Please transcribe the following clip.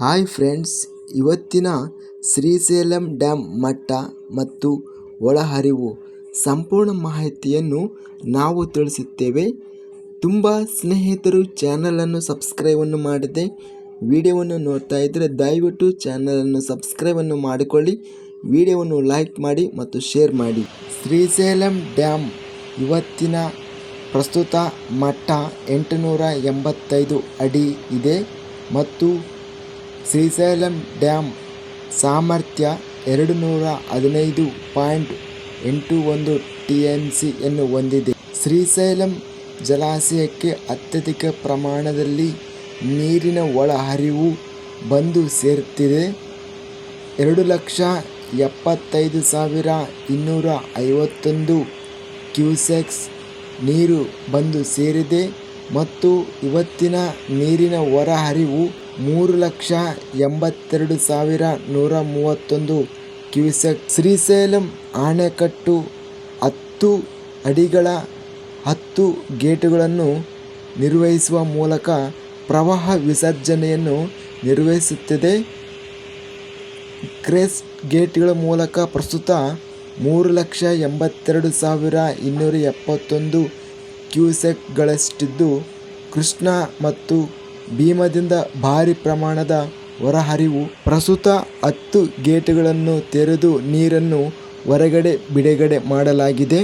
Hi friends, ಇವತ್ತಿನ Srisailam dam ಮಟ್ಟ ಮತ್ತು ಒಳಹರಿವು ಸಂಪೂರ್ಣ ಮಾಹಿತಿಯನ್ನು ನಾವು ತಿಳಿಸುತ್ತೇವೆ. ತುಂಬ ಸ್ನೇಹಿತರು ಚಾನಲನ್ನು ಸಬ್ಸ್ಕ್ರೈಬನ್ನು ಮಾಡದೆ. ವಿಡಿಯೋವನ್ನು ನೋಡ್ತಾ ಇದ್ದರೆ ದಯವಿಟ್ಟು ಚಾನಲನ್ನು ಸಬ್ಸ್ಕ್ರೈಬನ್ನು ಮಾಡಿಕೊಳ್ಳಿ. ವಿಡಿಯೋವನ್ನು ಲೈಕ್ ಮಾಡಿ ಮತ್ತು ಶೇರ್ ಮಾಡಿ. ಶ್ರೀಶೈಲಂ ಡ್ಯಾಮ್ ಇವತ್ತಿನ ಪ್ರಸ್ತುತ ಮಟ್ಟ ಎಂಟುನೂರ ಎಂಬತ್ತೈದು ಅಡಿ ಇದೆ ಮತ್ತು ಶ್ರೀಶೈಲಂ ಡ್ಯಾಮ್ ಸಾಮರ್ಥ್ಯ ಎರಡು ನೂರ ಹದಿನೈದು ಪಾಯಿಂಟ್ ಎಂಟು ಒಂದು ಟಿ ಎಂ ಸಿಯನ್ನು ಹೊಂದಿದೆ. ಶ್ರೀಶೈಲಂ ಜಲಾಶಯಕ್ಕೆ ಅತ್ಯಧಿಕ ಪ್ರಮಾಣದಲ್ಲಿ ನೀರಿನ ಒಳಹರಿವು ಬಂದು ಸೇರುತ್ತಿದೆ. ಎರಡು ಲಕ್ಷ ಎಪ್ಪತ್ತೈದು ಸಾವಿರ ಇನ್ನೂರ ಐವತ್ತೊಂದು ಕ್ಯೂಸೆಕ್ಸ್ ನೀರು ಬಂದು ಸೇರಿದೆ ಮತ್ತು ಇವತ್ತಿನ ನೀರಿನ ಹೊರಹರಿವು ಮೂರು ಲಕ್ಷ ಎಂಬತ್ತೆರಡು ಸಾವಿರ ನೂರ ಮೂವತ್ತೊಂದು ಕ್ಯೂಸೆಕ್ ಶ್ರೀಶೈಲಂ ಅಣೆಕಟ್ಟು ಹತ್ತು ಅಡಿಗಳ ಹತ್ತು ಗೇಟುಗಳನ್ನು ನಿರ್ವಹಿಸುವ ಮೂಲಕ ಪ್ರವಾಹ ವಿಸರ್ಜನೆಯನ್ನು ನಿರ್ವಹಿಸುತ್ತಿದೆ. ಕ್ರೇಸ್ ಗೇಟ್ಗಳ ಮೂಲಕ ಪ್ರಸ್ತುತ ಮೂರು ಲಕ್ಷ ಎಂಬತ್ತೆರಡು ಸಾವಿರ ಇನ್ನೂರ ಎಪ್ಪತ್ತೊಂದು ಕ್ಯೂಸೆಕ್ಗಳಷ್ಟಿದ್ದು ಕೃಷ್ಣ ಮತ್ತು ಭೀಮದಿಂದ ಭಾರಿ ಪ್ರಮಾಣದ ಹೊರಹರಿವು ಪ್ರಸ್ತುತ ಹತ್ತು ಗೇಟ್ಗಳನ್ನು ತೆರೆದು ನೀರನ್ನು ಹೊರಗಡೆ ಬಿಡುಗಡೆ ಮಾಡಲಾಗಿದೆ.